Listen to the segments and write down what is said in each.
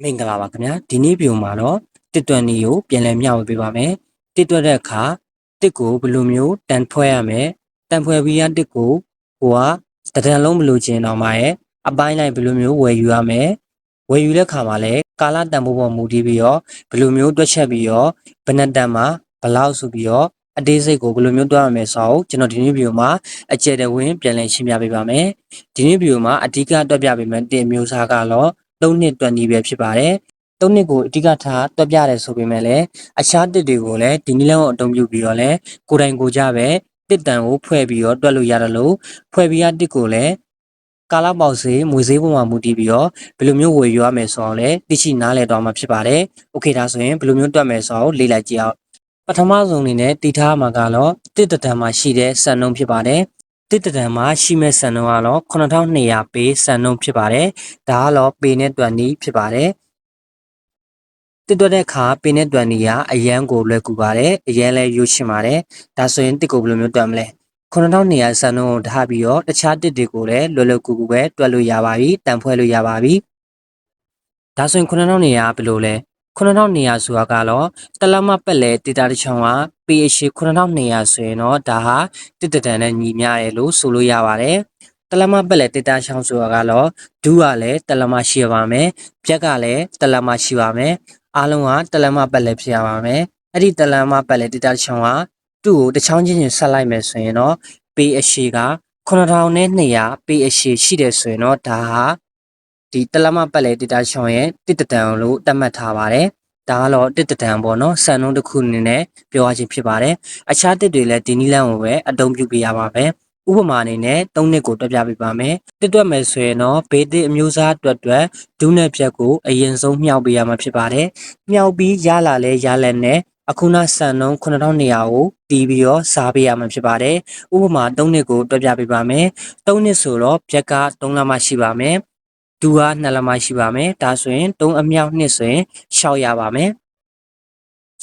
မင်္ဂလာပါခင်ဗျာဒီနေ့ဗီဒီယိုမှာတော့တစ်တွန်နီကိုပြန်လည်မျှဝေပေးပါမယ်တစ်တွက်တဲ့အခါတစ်ကိုဘယ်လိုမျိုးတန်ဖွဲ့ရမလဲတန်ဖွဲ့ပြီးရတစ်ကိုဟိုကတဒံလုံးမလို့ခြင်းတော့မှာရဲ့အပိုင်းလိုက်ဘယ်လိုမျိုးဝယ်ယူရမလဲဝယ်ယူတဲ့ခါမှာလည်းကာလတန်ဖိုးပေါ်မူတည်ပြီးတော့ဘယ်လိုမျိုးတွက်ချက်ပြီးတော့ဘယ်နှစ်တန်မှာဘယ်လောက်ဆိုပြီးတော့အသေးစိတ်ကိုဘယ်လိုမျိုးတွက်ရမလဲဆိုတော့ကျွန်တော်ဒီနေ့ဗီဒီယိုမှာအကျယ်တဝင်းပြန်လည်ရှင်းပြပေးပါမယ်ဒီနေ့ဗီဒီယိုမှာအဓိကတွက်ပြပေးမယ်တင်မျိုးစားကတော့ 3နှစ်တွက်နီးပဲဖြစ်ပါတယ်။3နှစ်ကိုအဓိကထားတွက်ပြတယ်ဆိုပေမဲ့လည်းအခြားတစ်တွေကိုလည်းဒီနည်းလမ်းကိုအသုံးပြုပြီးတော့လည်းကိုယ်တိုင်ကိုယ်ကြပဲတစ်တန်ကိုဖွဲ့ပြီးတော့တွက်လို့ရတယ်လို့ဖွဲ့ပြီးရတစ်ကိုလည်းကာလပေါက်စေးမွေစေးပုံမှာမူတည်ပြီးတော့ဘယ်လိုမျိုးဝယ်ယူရမယ်ဆိုတော့လည်းသိရှိနားလည်တော့မှာဖြစ်ပါတယ်။ Okay ဒါဆိုရင်ဘယ်လိုမျိုးတွက်မယ်ဆိုတော့လေ့လာကြည့်အောင်ပထမဆုံးအနေနဲ့တည်ထားမှာကတော့တစ်တတန်မှာရှိတဲ့စံနှုန်းဖြစ်ပါတယ်။ တစ်တတန်မှာရှိမဲ့စံနှုန်းကတော့9200ပေစံနှုန်းဖြစ်ပါတယ်။ဒါကတော့ပေနဲ့တွက်နီးဖြစ်ပါတယ်။တစ်တွက်တဲ့အခါပေနဲ့တွက်နီးကအရန်ကိုလွယ်ကူပါတယ်။အရန်လည်းရိုးရှင်းပါတယ်။ဒါဆိုရင်တစ်ကိုဘယ်လိုမျိုးတွက်မလဲ။9200စံနှုန်းကိုထားပြီးတော့တခြားတစ်တွေကိုလည်းလွယ်လွယ်ကူကူပဲတွက်လို့ရပါပြီ။တန်ဖွဲ့လို့ရပါပြီ။ဒါဆိုရင်9200ကဘယ်လိုလဲ။ 9200ဆိုတာကတော့တလမပက်လဲဒေတာတစ်ချောင်းက pH 9200ဆိုရင်တော့ဒါဟာတစ်တတန်နဲ့ညီမျှတယ်လို့ဆိုလို့ရပါတယ်။တလမပက်လဲဒေတာချောင်းဆိုတာကတော့ဒူးကလည်းတလမရှိရပါမယ်။ပြက်ကလည်းတလမရှိပါမယ်။အားလုံးကတလမပက်လဲဖြစ်ရပါမယ်။အဲ့ဒီတလမပက်လဲဒေတာချောင်းကသူ့ကိုတစ်ချောင်းချင်းချင်းဆက်လိုက်မယ်ဆိုရင်တော့ pH က9200 pH ရှိတယ်ဆိုရင်တော့ဒါဟာ ဒီတလမပတ်လေဒေတာရှောင်းရဲ့တစ်တတန်လို့သတ်မှတ်ထားပါတယ်။ဒါကတော့တစ်တတန်ပေါ့နော်။စံနှုန်းတစ်ခုအနေနဲ့ပြောရခြင်းဖြစ်ပါတယ်။အခြားတစ်တွေလည်းဒီနည်းလမ်းကိုပဲအသုံးပြုပေးရပါမယ်။ဥပမာအနေနဲ့၃နှစ်ကိုတွက်ပြပေးပါမယ်။တစ်တွက်မယ်ဆိုရင်တော့ဘေးတစ်အမျိုးအစားအတွက်အတွက်ဒုနဲ့ဖြက်ကိုအရင်ဆုံးမြှောက်ပေးရမှာဖြစ်ပါတယ်။မြှောက်ပြီးရလာလဲရလက်နဲ့အခုနစံနှုန်း9200ကိုတီးပြီးတော့စားပေးရမှာဖြစ်ပါတယ်။ဥပမာ၃နှစ်ကိုတွက်ပြပေးပါမယ်။၃နှစ်ဆိုတော့ဖြက်က3လမှရှိပါမယ်။ ဒူက2လက်မရှိပါမယ်ဒါဆိုရင်3အမြောက်2ဆိုရင်6ရပါမယ်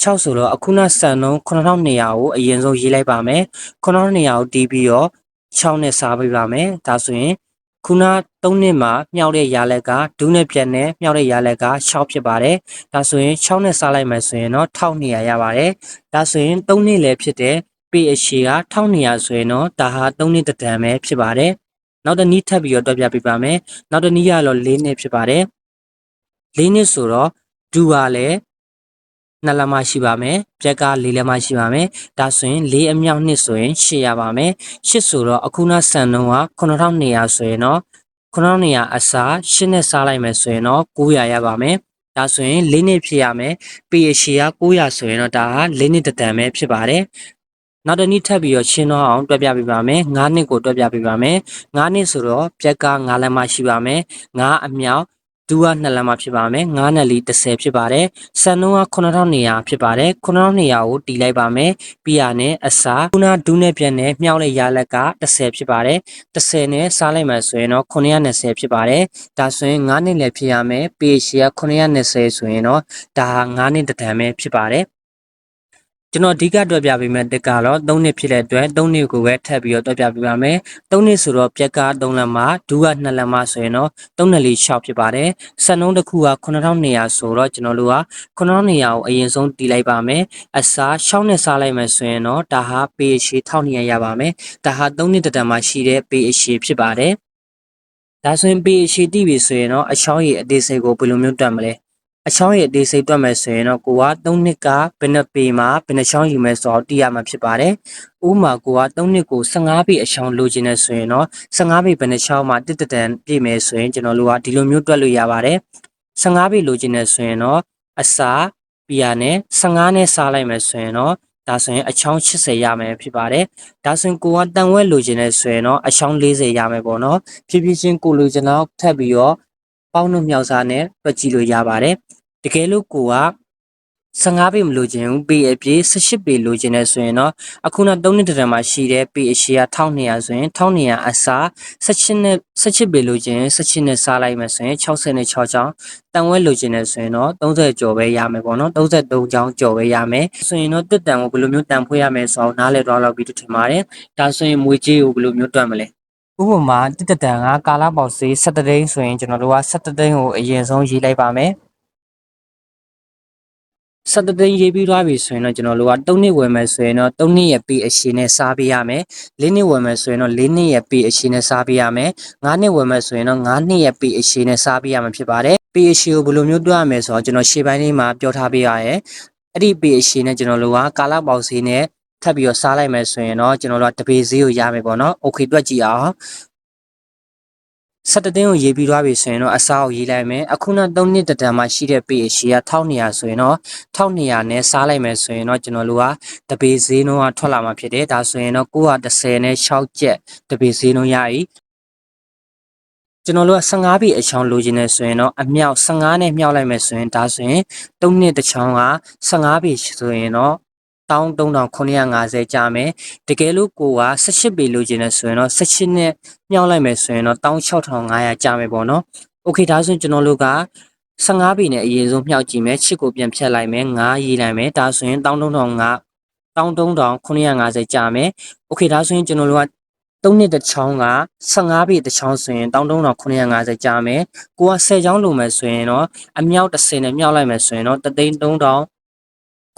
6ဆိုတော့အခုနစံနှုန်း9200ကိုအရင်ဆုံးရေးလိုက်ပါမယ်9200ကိုတီးပြီးတော့6နဲ့စားပေးပါမယ်ဒါဆိုရင်ခုန3နှစ်မှာမြောက်တဲ့ရာလက်ကဒူးနဲ့ပြက်နဲ့မြောက်တဲ့ရာလက်က6ဖြစ်ပါတယ်ဒါဆိုရင်6နဲ့စားလိုက်မယ်ဆိုရင်တော့1200ရပါတယ်ဒါဆိုရင်3နှစ်လည်းဖြစ်တဲ့ pH က1200ဆိုရင်တော့ဒါဟာ3နှစ်တတန်ပဲဖြစ်ပါတယ် နောက်တစ်နည်းထပ်ပြီးတော့တွက်ပြပေးပါမယ်နောက်တစ်နည်းကတော့၄နှစ်ဖြစ်ပါတယ်၄နှစ်ဆိုတော့ဒူကလည်းနှစ်လက်မရှိပါမယ်ပြက်က၄လက်မရှိပါမယ်ဒါဆိုရင်၄အမြောက်နှစ်ဆိုရင်၈ရပါမယ်၈ဆိုတော့အခုနစံနှုန်းက9200ဆိုရင်တော့9200အစား၈နဲ့စားလိုက်မယ်ဆိုရင်တော့900ရပါမယ်ဒါဆိုရင်၄နှစ်ဖြစ်ရမယ် pH က900ဆိုရင်တော့ဒါဟာ၄နှစ်တတန်ပဲဖြစ်ပါတယ် နောက်တစ်နည်းထပ်ပြီးတော့ရှင်းတော့အောင်တွက်ပြပေးပါမယ်9နှစ်ကိုတွက်ပြပေးပါမယ်9နှစ်ဆိုတော့ပြက်က9လက်မှရှိပါမယ်9အမြောက်ဒူက2လက်မှဖြစ်ပါမယ်9နဲ့လီ30ဖြစ်ပါတယ်စံနှုန်းက9200ဖြစ်ပါတယ်9200ကိုတီးလိုက်ပါမယ်ပြီးရနဲ့အစားခုနဒူးနဲ့ပြက်နဲ့မြောက်တဲ့ရလက်က30ဖြစ်ပါတယ်30နဲ့စားလိုက်မှဆိုရင်တော့920ဖြစ်ပါတယ်ဒါဆိုရင်9နှစ်လည်းဖြစ်ရမယ် pH က920ဆိုရင်တော့ဒါဟာ9နှစ်တတန်ပဲဖြစ်ပါတယ် ကျွန်တော်အဓိကတွက်ပြပေးမယ့်တက်ကတော့3နှစ်ဖြစ်တဲ့အတွက်3နှစ်ကိုပဲထပ်ပြီးတော့တွက်ပြပေးပါမယ်3နှစ်ဆိုတော့ပြက်က3လက်မှာဒူးက2လက်မှာဆိုရင်တော့3နဲ့လေး6ဖြစ်ပါတယ်စံနှုန်းတစ်ခုက9200ဆိုတော့ကျွန်တော်တို့က9200ကိုအရင်ဆုံးတီးလိုက်ပါမယ်အစား6နဲ့စားလိုက်မယ်ဆိုရင်တော့ဒါဟာ pH 1200ရပါမယ်ဒါဟာ3နှစ်တတန်မှာရှိတဲ့ pH ဖြစ်ပါတယ်ဒါဆိုရင် pH တိပြီဆိုရင်တော့အချောင်းရည်အသေးစိတ်ကိုဘယ်လိုမျိုးတွက်မလဲ အချောင်းရဲ့အသေးစိတ်တွက်မယ်ဆိုရင်တော့ကိုက3နှစ်ကဘယ်နှပေမှာဘယ်နှချောင်းယူမယ်ဆိုတော့သိရမှာဖြစ်ပါတယ်။ဥပမာကိုက3နှစ်ကို15ပေအချောင်းလိုချင်နေဆိုရင်တော့15ပေဘယ်နှချောင်းမှာတစ်တတန်ပြည့်မယ်ဆိုရင်ကျွန်တော်တို့ကဒီလိုမျိုးတွက်လို့ရပါတယ်။15ပေလိုချင်နေဆိုရင်တော့အစာပြရနဲ့15နဲ့စားလိုက်မယ်ဆိုရင်တော့ဒါဆိုရင်အချောင်း80ရမယ်ဖြစ်ပါတယ်။ဒါဆိုရင်ကိုကတန်ဝက်လိုချင်နေဆိုရင်တော့အချောင်း40ရမယ်ပေါ့နော်။ဖြည်းဖြည်းချင်းကိုလိုချင်တော့ထပ်ပြီးတော့ပေါင်းတို့မြောက်စားနဲ့တွက်ကြည့်လို့ရပါတယ် တကယ်လို့ကိုက15ပေမလိုချင်ဘူးပေအပြည့်18ပေလိုချင်တယ်ဆိုရင်တော့အခုနောက်3နှစ်တရံမှာရှိတဲ့ပေအရှိက1200ဆိုရင်1200အစား18နဲ့18ပေလိုချင်18နဲ့စားလိုက်မယ်ဆိုရင်66ချောင်းတန်ဝဲလိုချင်တယ်ဆိုရင်တော့30ကျော်ပဲရမယ်ပေါ့နော်33ချောင်းကျော်ပဲရမယ်ဆိုရင်တော့တစ်တန်ကိုဘယ်လိုမျိုးတန်ဖွေးရမယ်ဆိုတော့နားလည်တော့လောက်ပြီးထင်ပါတယ်ဒါဆိုရင်မွေကြေးကိုဘယ်လိုမျိုးတွက်မလဲဥပမာတစ်တတန်ကကာလာပေါက်စေး17သိန်းဆိုရင်ကျွန်တော်တို့က17သိန်းကိုအရင်ဆုံးရေးလိုက်ပါမယ် 17သိန်းရေးပြီးသွားပြီဆိုရင်တော့ကျွန်တော်တို့က3နှစ်ဝယ်မယ်ဆိုရင်တော့3နှစ်ရဲ့ pay အရှိနဲ့စားပေးရမယ်4နှစ်ဝယ်မယ်ဆိုရင်တော့4နှစ်ရဲ့ pay အရှိနဲ့စားပေးရမယ်5နှစ်ဝယ်မယ်ဆိုရင်တော့5နှစ်ရဲ့ pay အရှိနဲ့စားပေးရမှာဖြစ်ပါတယ် pay အရှိကိုဘယ်လိုမျိုးတွက်ရမလဲဆိုတော့ကျွန်တော်ရှေ့ပိုင်းလေးမှာပြောထားပေးရရဲ့အဲ့ဒီ pay အရှိနဲ့ကျွန်တော်တို့ကကာလပေါက်ဈေးနဲ့ထပ်ပြီးတော့စားလိုက်မယ်ဆိုရင်တော့ကျွန်တော်တို့ကတပေဈေးကိုရမယ်ပေါ့နော် okay တွက်ကြည့်အောင် 17တင်းကိုရေးပြီးသွားပြီဆိုရင်တော့အစားကိုရေးလိုက်မယ်အခုနောက်3နှစ်တတန်မှရှိတဲ့ pay အရှိက1200ဆိုရင်တော့1200နဲ့စားလိုက်မယ်ဆိုရင်တော့ကျွန်တော်တို့ကတပေဈေးနှုန်းကထွက်လာမှာဖြစ်တယ်ဒါဆိုရင်တော့930နဲ့6ကျက်တပေဈေးနှုန်းရပြီကျွန်တော်တို့က15ပြီအချောင်းလိုချင်နေဆိုရင်တော့အမြောက်15နဲ့မြောက်လိုက်မယ်ဆိုရင်ဒါဆိုရင်3နှစ်တစ်ချောင်းက15ပြီဆိုရင်တော့ 13950ကျမယ်တကယ်လို့ကိုက18ပေလိုချင်နေဆိုရင်တော့18နဲ့မြောက်လိုက်မယ်ဆိုရင်တော့16500ကျမယ်ပေါ့နော်โอเคဒါဆိုရင်ကျွန်တော်တို့က15ပေနဲ့အရင်ဆုံးမြောက်ကြည့်မယ်ချစ်ကိုပြန်ဖြတ်လိုက်မယ်9ရေးလိုက်မယ်ဒါဆိုရင်13900 13950ကျမယ်โอเคဒါဆိုရင်ကျွန်တော်တို့က3နှစ်တစ်ချောင်းက15ပေတစ်ချောင်းဆိုရင်13950ကျမယ်ကိုက10ချောင်းလိုမယ်ဆိုရင်တော့အမြောက်30နဲ့မြောက်လိုက်မယ်ဆိုရင်တော့33000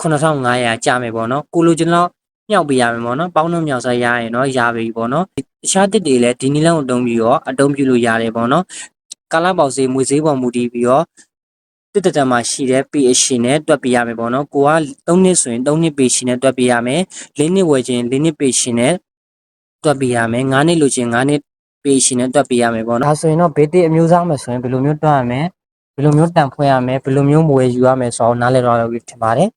9500ကျမယ်ပေါ့နော်ကိုလိုကျွန်တော်မြောက်ပေးရမယ်ပေါ့နော်ပေါင်းတော့မြောက်စားရရင်တော့ရပြီပေါ့နော်တခြားတစ်တွေလည်းဒီနည်းလမ်းကိုအသုံးပြီးတော့အသုံးပြုလို့ရတယ်ပေါ့နော်ကာလပေါက်ဈေးမွေဈေးပေါ်မူတည်ပြီးတော့တစ်တတမှာရှိတဲ့ pH နဲ့တွက်ပေးရမယ်ပေါ့နော်ကိုက3နှစ်ဆိုရင်3နှစ် pH နဲ့တွက်ပေးရမယ်4နှစ်ဝယ်ခြင်း4နှစ် pH နဲ့တွက်ပေးရမယ်5နှစ်လိုချင်5နှစ် pH နဲ့တွက်ပေးရမယ်ပေါ့နော်ဒါဆိုရင်တော့ဘေးတစ်အမျိုးအစားမှာဆိုရင်ဘယ်လိုမျိုးတွက်ရမလဲဘယ်လိုမျိုးတန်ဖွင့်ရမလဲဘယ်လိုမျိုးမွေယူရမလဲဆိုတော့နားလည်တော့လို့ထင်ပါတယ်